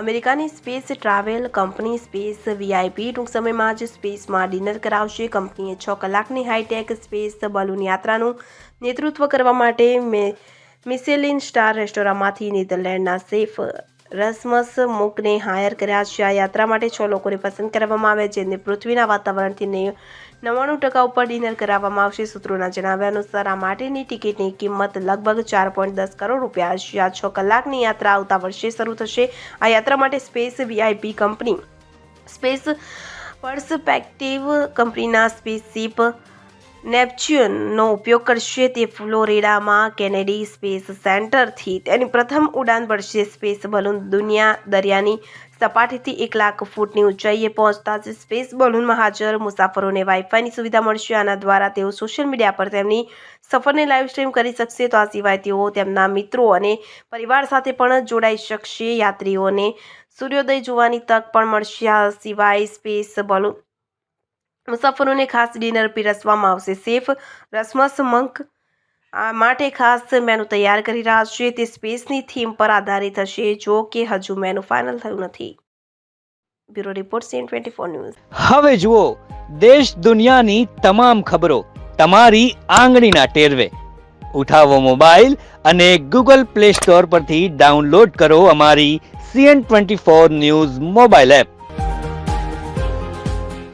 અમેરિકાની space travel company space VIP ટૂંક સમયમાં જ સ્પેસમાં ડિનર કરાવશે. કંપનીએ છ કલાકની હાઈટેક સ્પેસ બલૂન યાત્રાનું નેતૃત્વ કરવા માટે મિસેલિન સ્ટાર રેસ્ટોરાંમાંથી નેધરલેન્ડના શેફ રસમસ મુકને હાયર કર્યા છે. આ યાત્રા માટે છ લોકોને પસંદ કરવામાં આવે જેને પૃથ્વીના વાતાવરણથી નવ્વાણું ટકા ઉપર ડિનર કરાવવામાં આવશે. સૂત્રોના જણાવ્યા અનુસાર આ માટેની ટિકિટની કિંમત લગભગ ચાર પોઈન્ટ દસ કરોડ રૂપિયા છે. આ છ કલાકની યાત્રા આવતા વર્ષે શરૂ થશે. આ યાત્રા માટે space VIP company, space perspective કંપનીના સ્પેસશીપ નેપચ્યુનનો ઉપયોગ કરશે તે ફ્લોરિડામાં કેનેડી સ્પેસ સેન્ટરથી. તેની પ્રથમ ઉડાન ભરશે સ્પેસ બલૂન દુનિયા દરિયાની સપાટીથી એક લાખ ફૂટની ઊંચાઈએ પહોંચતા જ સ્પેસ બલૂનમાં હાજર મુસાફરોને વાઈફાઈની સુવિધા મળશે. આના દ્વારા તેઓ સોશિયલ મીડિયા પર તેમની સફરને લાઈવ સ્ટ્રીમ કરી શકશે. તો આ સિવાય તેઓ તેમના મિત્રો અને પરિવાર સાથે પણ જોડાઈ શકશે. યાત્રીઓને સૂર્યોદય જોવાની તક પણ મળશે. આ સિવાય સ્પેસ બલૂન મુસાફરોને ખાસ ડિનર પીરસવામાં આવશે. સેફ રસમસ મંક, આ માટે ખાસ મેનુ તૈયાર કરી રહ્યા છે. તે સ્પેસની થીમ પર આધારિત હશે, જો કે હજુ મેનુ ફાઇનલ થયું નથી. Bureau report, CN twenty four news. હવે જુઓ, દેશ દુનિયાની તમામ ખબરો તમારી આંગળીના ટેરવે. ઉઠાવો મોબાઈલ અને ગૂગલ પ્લે સ્ટોર પરથી ડાઉનલોડ કરો અમારી CN twenty four news mobile app.